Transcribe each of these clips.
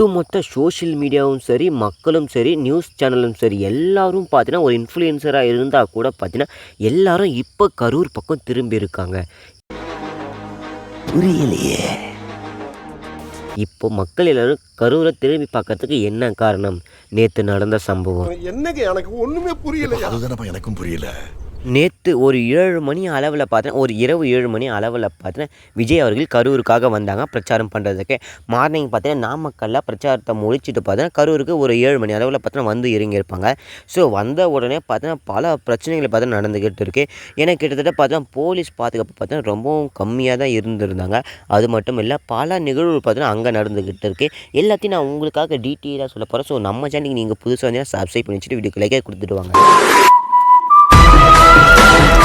ஒட்டுமொத்த சோஷியல் மீடியாவும் சரி மக்களும் சரி நியூஸ் சேனலும் சரி எல்லாரும் பார்த்தீங்கன்னா ஒரு இன்ஃப்ளூயன்சராக இருந்தால் கூட பார்த்தீங்கன்னா எல்லாரும் இப்போ கரூர் பக்கம் திரும்பி இருக்காங்க. புரியலையே. இப்போ மக்கள் எல்லாரும் கரூரை திரும்பி பார்க்கறதுக்கு என்ன காரணம்? நேற்று நடந்த சம்பவம். என்னங்க எனக்கு ஒண்ணுமே புரியல எனக்கும் புரியல. நேற்று ஒரு ஏழு மணி அளவில் பார்த்தேன் ஒரு இரவு ஏழு மணி அளவில் பார்த்தேன். விஜய் அவர்கள் கரூருக்காக வந்தாங்க பிரச்சாரம் பண்ணுறதுக்கு மார்னிங் பார்த்தீங்கன்னா நாமக்கல்லில் பிரச்சாரத்தை முடிச்சுட்டு பார்த்தீங்கன்னா கரூருக்கு ஒரு ஏழு மணி அளவில் பார்த்தீங்கன்னா வந்து இறங்கியிருப்பாங்க. ஸோ வந்த உடனே பார்த்தீங்கன்னா பல பிரச்சனைகள் பார்த்தீங்கன்னா நடந்துக்கிட்டு இருக்கு. ஏன்னா கிட்டத்தட்ட பார்த்தீங்கன்னா போலீஸ் பாதுகாப்பு பார்த்தீங்கன்னா ரொம்பவும் கம்மியாக தான் இருந்திருந்தாங்க. அது மட்டும் இல்லை பல நிகழ்வுகள் பார்த்தீங்கன்னா அங்கே நடந்துக்கிட்டு இருக்கு. எல்லாத்தையும் நான் உங்களுக்காக டீட்டெயிலாக சொல்ல போகிறேன் ஸோ நம்ம சேனலுக்கு நீங்கள் புதுசாக வந்தீங்கன்னா சப்ஸ்கிரைப் பண்ணி வச்சுட்டு வீடியோ லைக்கே கொடுத்துட்டு வாங்க.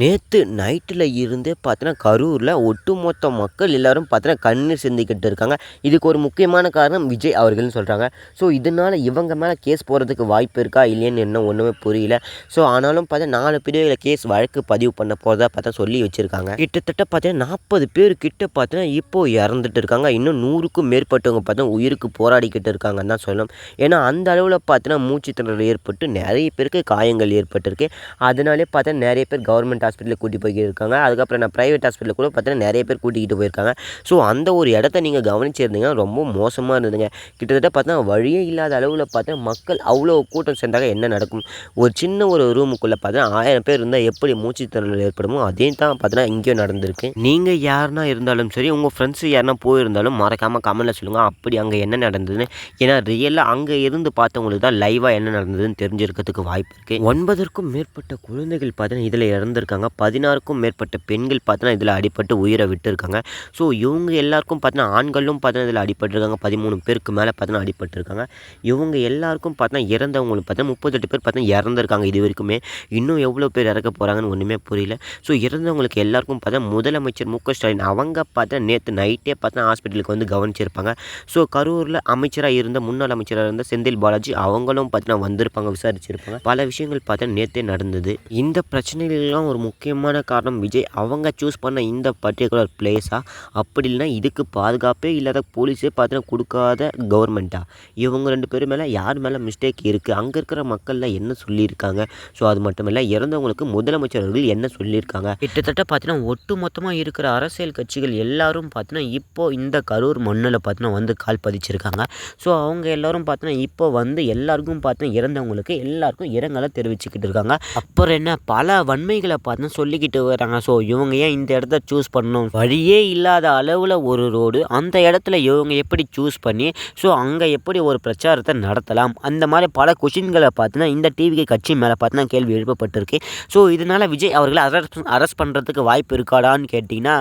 நேற்று நைட்டில் இருந்தே பார்த்தீங்கன்னா கரூரில் ஒட்டுமொத்த மக்கள் எல்லோரும் பார்த்தீங்கன்னா கண்ணீர் சிந்திக்கிட்டு இருக்காங்க. இதுக்கு ஒரு முக்கியமான காரணம் விஜய் அவர்கள்னு சொல்கிறாங்க ஸோ இதனால் இவங்க மேலே கேஸ் போகிறதுக்கு வாய்ப்பு இருக்கா இல்லையான்னு என்ன ஒன்றுமே புரியல. ஸோ ஆனாலும் பார்த்தா நாலு பேர் கேஸ் வழக்கு பதிவு பண்ண போகிறதா பார்த்தா சொல்லி வச்சுருக்காங்க. கிட்டத்தட்ட பார்த்தீங்கன்னா நாற்பது பேர் கிட்ட பார்த்தீங்கன்னா இப்போ இறந்துட்டு இருக்காங்க. இன்னும் நூறுக்கும் மேற்பட்டவங்க பார்த்தீங்கன்னா உயிருக்கு போராடிக்கிட்டு இருக்காங்கன்னு தான் சொல்லணும். ஏன்னா அந்த அளவில் பார்த்தீங்கன்னா மூச்சு திணறல் ஏற்பட்டு நிறைய பேருக்கு காயங்கள் ஏற்பட்டிருக்கு. அதனாலே பார்த்தா நிறைய பேர் கவர்மெண்ட் ஹாஸ்பிட்டலுக்கு கூட்டி போயிருக்காங்க அதுக்கப்புறம் நான் ப்ரைவேட் ஹாஸ்பிட்டலில் கூட பார்த்தீங்கன்னா நிறைய பேர் கூட்டிக்கிட்டு போயிருக்காங்க. ஸோ அந்த ஒரு இடத்த நீங்கள் கவனிச்சிருந்தீங்கன்னா ரொம்ப மோசமாக இருந்ததுங்க. கிட்டத்தட்ட பார்த்தா வழியே இல்லாத அளவில் பார்த்தா மக்கள் அவ்வளோ கூட்டம் சேர்ந்தாங்க என்ன நடக்கும். ஒரு சின்ன ஒரு ரூமுக்குள்ளே பார்த்தா ஆயிரம் பேர் இருந்தால் எப்படி மூச்சு திணறல் ஏற்படுமோ அதே தான் பார்த்தீங்கன்னா இங்கேயும் நடந்திருக்கு. நீங்கள் யாருனா இருந்தாலும் சரி உங்கள் ஃப்ரெண்ட்ஸ் யாருனா போயிருந்தாலும் மறக்காமல் கமெண்டில் சொல்லுங்கள் அப்படி அங்கே என்ன நடந்ததுன்னு. ஏன்னா ரியலாக அங்கே இருந்து பார்த்தவங்களுக்கு தான் லைவாக என்ன நடந்ததுன்னு தெரிஞ்சிருக்கிறதுக்கு வாய்ப்பு இருக்குது ஒன்பதற்கும் மேற்பட்ட குழந்தைகள் பார்த்தீங்கன்னா இதில் இருக்காங்க. பதினாறுக்கும் மேற்பட்ட பெண்கள் பார்த்தீங்கன்னா இதில் அடிபட்டு உயிரை விட்டுருக்காங்க. ஸோ இவங்க எல்லாருக்கும் பார்த்தீங்கன்னா ஆண்களும் பார்த்தீங்கன்னா இதில் அடிபட்டிருக்காங்க. பதிமூணு பேருக்கு மேலே பார்த்தீங்கன்னா அடிபட்டிருக்காங்க. இவங்க எல்லாருக்கும் பார்த்தீங்கன்னா இறந்தவங்களுக்கு பார்த்தீங்கன்னா முப்பத்தெட்டு பேர் பார்த்தீங்கன்னா இறந்துருக்காங்க இது வரைக்குமே. இன்னும் எவ்வளோ பேர் இறக்க போகிறாங்கன்னு ஒன்றுமே புரியல. ஸோ இறந்தவங்களுக்கு எல்லாருக்கும் பார்த்தா முதலமைச்சர் மு. க. ஸ்டாலின் அவங்க பார்த்தா நேற்று நைட்டே பார்த்தா ஹாஸ்பிட்டலுக்கு வந்து கவனிச்சிருப்பாங்க. ஸோ கரூரில் அமைச்சராக இருந்த முன்னாள் அமைச்சராக இருந்த செந்தில் பாலாஜி அவங்களும் பார்த்தீங்கன்னா வந்திருப்பாங்க விசாரிச்சிருப்பாங்க. பல விஷயங்கள் பார்த்தா நேற்றே நடந்தது. இந்த பிரச்சனைகள்லாம் ஒரு முக்கியமான காரணம் விஜய். அவங்க சூஸ் பண்ண இந்த பர்டிகுலர் பிளேஸா அப்படி இல்லைன்னா இதுக்கு பாதுகாப்பே இல்லாத போலீஸே பார்த்தீங்கன்னா கொடுக்காத கவர்மெண்ட்டா இவங்க ரெண்டு பேரும் மேலே யார் மேலே மிஸ்டேக் இருக்குது அங்கே இருக்கிற மக்கள்லாம் என்ன சொல்லியிருக்காங்க? ஸோ அது மட்டும் இல்லை இறந்தவங்களுக்கு முதலமைச்சர் என்ன சொல்லியிருக்காங்க? கிட்டத்தட்ட பார்த்தீங்கன்னா ஒட்டு மொத்தமாக இருக்கிற அரசியல் கட்சிகள் எல்லாரும் பார்த்தீங்கன்னா இப்போ இந்த கரூர் மண்ணில் பார்த்தீங்கன்னா வந்து கால் பதிச்சிருக்காங்க. ஸோ அவங்க எல்லாரும் பார்த்தீங்கன்னா இப்போ வந்து எல்லாருக்கும் பார்த்தீங்கன்னா இறந்தவங்களுக்கு எல்லாருக்கும் இரங்கலை தெரிவிச்சுக்கிட்டு இருக்காங்க. அப்புறம் என்ன? பல வன்மைகளை பார்த்தீங்கன்னா சொல்லிக்கிட்டு வராங்க. ஸோ இவங்க ஏன் இந்த இடத்த சூஸ் பண்ணணும்? வழியே இல்லாத அளவில் ஒரு ரோடு அந்த இடத்துல இவங்க எப்படி சூஸ் பண்ணி ஸோ அங்கே எப்படி ஒரு பிரச்சாரத்தை நடத்தலாம்? அந்த மாதிரி பல கொஷின்களை பார்த்தீங்கன்னா இந்த டிவிக்கு கட்சி மேலே பார்த்தினா கேள்வி எழுப்பப்பட்டிருக்கு. ஸோ இதனால் விஜய் அவர்களை அரெஸ்ட் அரெஸ்ட் பண்ணுறதுக்கு வாய்ப்பு இருக்காடான்னு கேட்டிங்கன்னா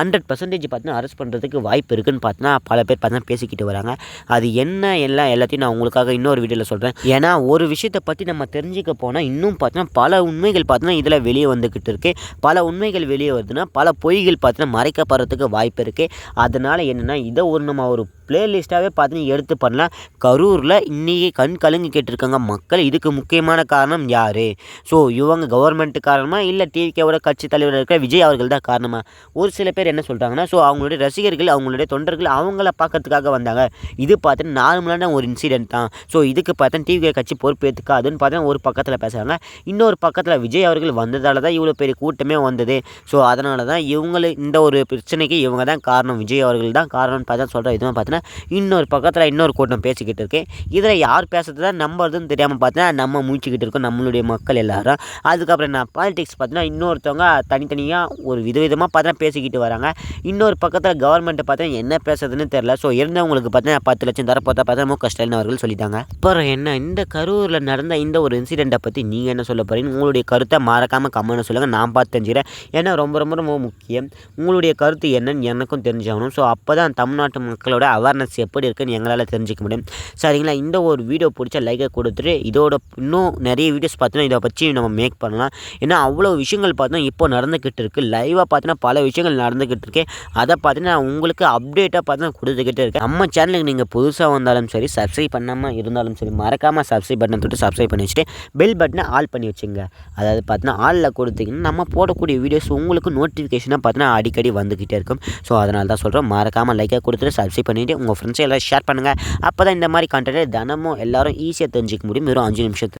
ஹண்ட்ரட் பர்சன்டேஜ் பார்த்தீங்கன்னா அரெஸ்ட் பண்ணுறதுக்கு வாய்ப்பு இருக்குன்னு பார்த்தீங்கன்னா பல பேர் பார்த்தா பேசிக்கிட்டு வராங்க. அது என்ன எல்லாம் எல்லாத்தையும் நான் உங்களுக்காக இன்னொரு வீடியோவில் சொல்கிறேன் ஏன்னா ஒரு விஷயத்தை பற்றி நம்ம தெரிஞ்சுக்க போனால் இன்னும் பார்த்தீங்கன்னா பல உண்மைகள் பார்த்தீங்கன்னா இதில் வெளியே வந்து வந்துக்கிட்டு இருக்கு. பல உண்மைகள் வெளியே வருதுன்னா பல பொய்கள் பார்த்தீங்கன்னா மறைக்கப்படுறதுக்கு வாய்ப்பு இருக்குது அதனால் என்னென்னா இதை ஒரு நம்ம ஒரு பிளேலிஸ்ட்டாகவே பார்த்தீங்கன்னா எடுத்து பண்ணலாம். கரூரில் இன்றைக்கி கண் கலங்கி கேட்டிருக்காங்க மக்கள். இதுக்கு முக்கியமான காரணம் யார்? ஸோ இவங்க கவர்மெண்ட்டு காரணமாக இல்லை டிவிகேவோட கட்சி தலைவர் இருக்கிற விஜய் அவர்கள் தான் காரணமாக ஒரு சில பேர் என்ன சொல்கிறாங்கன்னா ஸோ அவங்களுடைய ரசிகர்கள் அவங்களுடைய தொண்டர்கள் அவங்கள பார்க்கறதுக்காக வந்தாங்க. இது பார்த்தீங்கன்னா நார்மலான ஒரு இன்சிடென்ட் தான். ஸோ இதுக்கு பார்த்தா டிவி கட்சி பொறுப்பேற்றுக்காதுன்னு பார்த்தீங்கன்னா ஒரு பக்கத்தில் பேசுகிறாங்க இன்னொரு பக்கத்தில் விஜய் அவர்கள் வந்ததால் தான் இவ்வளோ பெரிய கூட்டமே வந்தது. ஸோ அதனால தான் இவங்களை இந்த ஒரு பிரச்சனைக்கு இவங்க தான் காரணம். விஜய் அவர்கள் தான் காரணம்னு பார்த்தா சொல்கிற இதுவும் பார்த்தீங்கன்னா இன்னொரு பக்கத்தில் இன்னொரு கூட்டம் பேசிக்கிட்டு இருக்கு. இதில் யார் பேசுறது தான் நம்புறதுன்னு தெரியாமல் பார்த்தீங்கன்னா நம்ம மூச்சுக்கிட்டு இருக்கோம். நம்மளுடைய மக்கள் எல்லாரும். அதுக்கப்புறம் என்ன பாலிடிக்ஸ் பார்த்தீங்கன்னா இன்னொருத்தவங்க தனித்தனியாக ஒரு விதவிதமாக பார்த்தீங்கன்னா பேசிக்கிட்டு வராங்க. இன்னொரு பக்கத்தில் கவர்மெண்ட்டை பார்த்தீங்கன்னா என்ன பேசுறதுன்னு தெரில ஸோ இருந்தவங்களுக்கு பார்த்தீங்கன்னா பத்து லட்சம் தர பார்த்தா பார்த்தா மு ஸ்டாலின் அவர்கள் சொல்லிட்டாங்க. அப்புறம் என்ன இந்த கரூரில் நடந்த இந்த ஒரு இன்சிடெண்ட்டை பற்றி நீங்கள் என்ன சொல்ல போகிறீங்க உங்களுடைய கருத்தை மறக்காமல் கமெண்ட் சொல்லுங்கள் நான் பார்த்து தெரிஞ்சுக்கிறேன். ஏன்னா ரொம்ப ரொம்ப ரொம்ப முக்கியம். உங்களுடைய கருத்து என்னன்னு எனக்கும் தெரிஞ்சாகணும் ஸோ அப்போ தான் தமிழ்நாட்டு மக்களோட அவேர்னஸ் எப்படி இருக்குன்னு எங்களால் தெரிஞ்சுக்க முடியும். சரிங்களா? இந்த ஒரு வீடியோ பிடிச்ச லைக்கை கொடுத்துட்டு இதோட இன்னும் நிறைய வீடியோஸ் பார்த்தோன்னா இதை வச்சு நம்ம மேக் பண்ணலாம். ஏன்னா அவ்வளோ விஷயங்கள் பார்த்தோம் இப்போ நடந்துக்கிட்டு இருக்குது லைவாக பார்த்தோன்னா பல விஷயங்கள் நடந்துக்கிட்டு இருக்கு. அதை பார்த்தீங்கன்னா உங்களுக்கு அப்டேட்டாக பார்த்தீங்கன்னா கொடுத்துக்கிட்டே இருக்கேன். நம்ம சேனலுக்கு நீங்கள் புதுசாக வந்தாலும் சரி சப்ஸ்கிரைப் பண்ணாமல் இருந்தாலும் சரி மறக்காமல் சப்ஸ்கிரைப் பட்டன் தொட்டு சப்ஸ்கிரைப் பண்ணி வச்சுட்டு பெல் பட்டனை ஆல் பண்ணி வச்சுங்க. அதாவது பார்த்தீங்கன்னா ஆலில் கொடுத்து பார்த்தீங்கன்னா நம்ம போடக்கூடிய வீடியோஸ் உங்களுக்கு நோட்டிஃபிகேஷனாக பார்த்தீங்கன்னா அடிக்கடி வந்துக்கிட்டே இருக்கும். ஸோ அதனால தான் சொல்கிறோம் மறக்காமல் லைக்காக கொடுத்துட்டு சப்ஸ்கிரைப் பண்ணிவிட்டு உங்கள் ஃப்ரெண்ட்ஸ் எல்லாம் ஷேர் பண்ணுங்கள் அப்போ தான் இந்த மாதிரி கண்டென்ட் தினமும் எல்லாரும் ஈஸியாக தெரிஞ்சிக்க முடியும். வெறும் அஞ்சு நிமிஷத்து